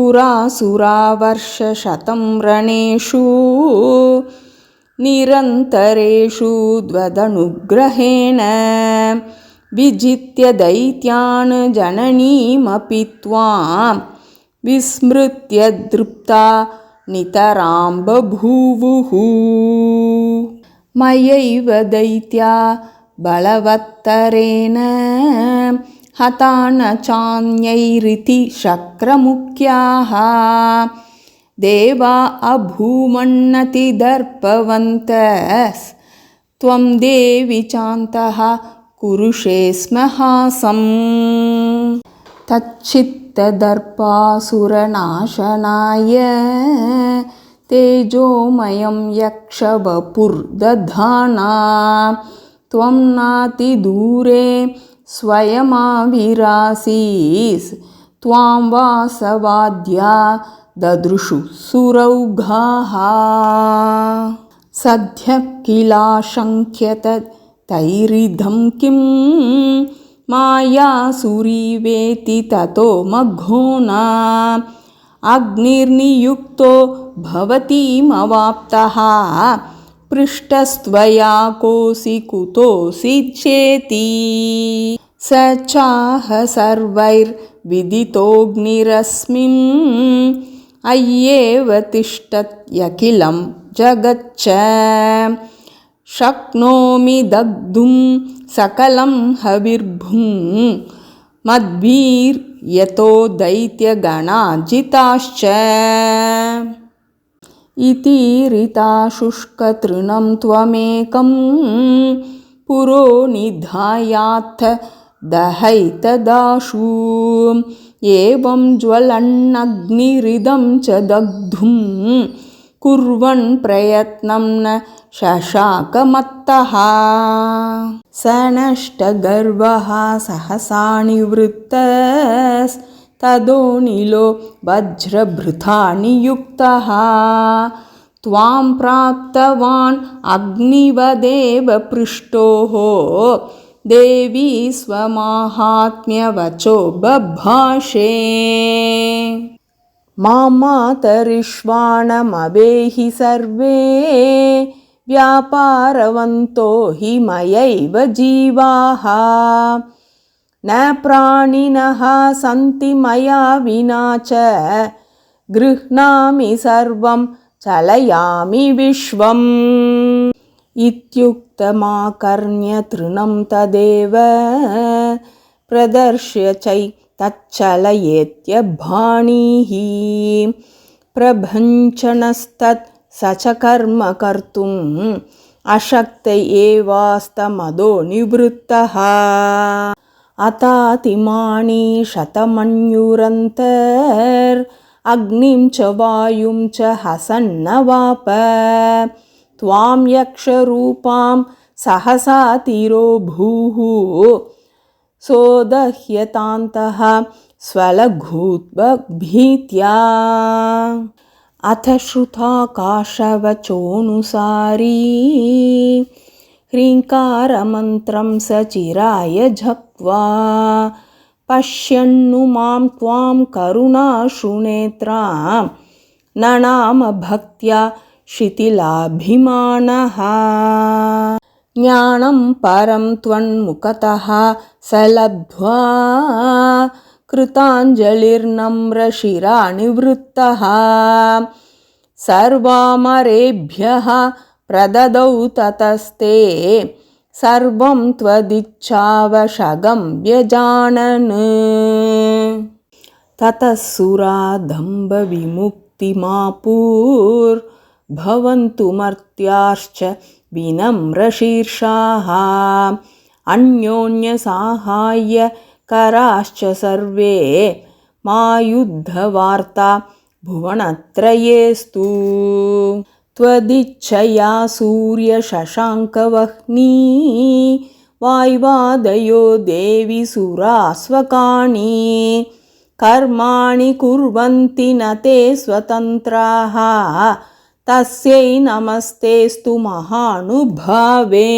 पुरासुरावर्षशतं रणेषु निरन्तरेषु द्वदनुग्रहेण विजित्य दैत्यान् जननीमपि त्वां विस्मृत्य दृप्ता नितरां बभूवुः मयैव दैत्या बलवत्तरेण हता न चान्यैरिति शक्रमुख्याः। देवा अभूमन्नतिदर्पवन्तस्त्वं देवि चान्तः कुरुषे स्म हासम् तच्चित्तदर्पासुरनाशनाय तेजोमयं यक्षवपुर्दधाना। त्वं नातिदूरे स्वयमाविरासीस्। त्वां वासवाद्या ददृशु सुरौघाः। सद्यः किलाशङ्ख्यत तैरिधं किं? मायासुरीवेति ततो मघोना अग्निर्नियुक्तो भवतीमवाप्तः। पृष्टस्त्वया कोऽसि कुतोऽसि चेति स चाह सर्वैर्विदितोऽग्निरस्मिन्। अय्येव तिष्ठत्यखिलं जगच्च शक्नोमि दग्धुं सकलं हविर्भुं। मद्भिर्यतो दैत्यगणाजिताश्च इतीरिताशुष्कतृणं त्वमेकं पुरो निधायात्थ दहैतदाशु। एवं ज्वलन्नग्निरिदं च दग्धुं कुर्वन् प्रयत्नं न शशाकमत्तः स नष्टगर्वः सहसा निवृत्तस्तदोनिलो वज्रभृथा नियुक्तः त्वां प्राप्तवान् अग्निवदेव पृष्टोः देवी स्वमाहात्म्यवचो बभाषे। मामातरिष्वाणमवेहि सर्वे व्यापारवन्तो हि मयैव जीवाः। न प्राणिनः सन्ति मया विना च गृह्णामि सर्वं चलयामि विश्वम् इत्युक्तमाकर्ण्य तृणं तदेव प्रदर्श्य चै तच्चलयेत्यभाणीः प्रभञ्चनस्तत् स च कर्म कर्तुम् अशक्त एवास्तमदो निवृत्तः। अतातिमाणी शतमन्युरन्तर् अग्निं च वायुं च हसन्नवाप त्वां यक्षरूपां सहसा तिरो भूः। सोदह्यतान्तः स्वलघूत्वभीत्या अथ श्रुताकाशवचोऽनुसारी। ह्रीङ्कारमन्त्रं स चिराय झक्त्वा। पश्यन्नु माँ त्वां करुणाशुनेत्रां ननाम भक्त्या शिथिलाभिमानः ज्ञानं परं त्वन्मुखतः स लब्ध्वा कृताञ्जलिर्नम्रशिरा निवृत्तः। सर्वामरेभ्यः प्रददौ ततस्ते सर्वं त्वदिच्छावशगं व्यजानन्। ततः सुरादम्बविमुक्तिमापूर्भवन्तु मर्त्याश्च विनम्रशीर्षाः। अन्योन्यसाहाय्यकराश्च सर्वे मायुद्धवार्ता भुवनत्रयेस्तु। त्वदिच्छया सूर्यशशाङ्कवह्नी वाय्वादयो देवि सुरास्वकाणि। कर्माणि कुर्वन्ति न ते स्वतन्त्राः तस्यै नमस्तेस्तु महानुभावे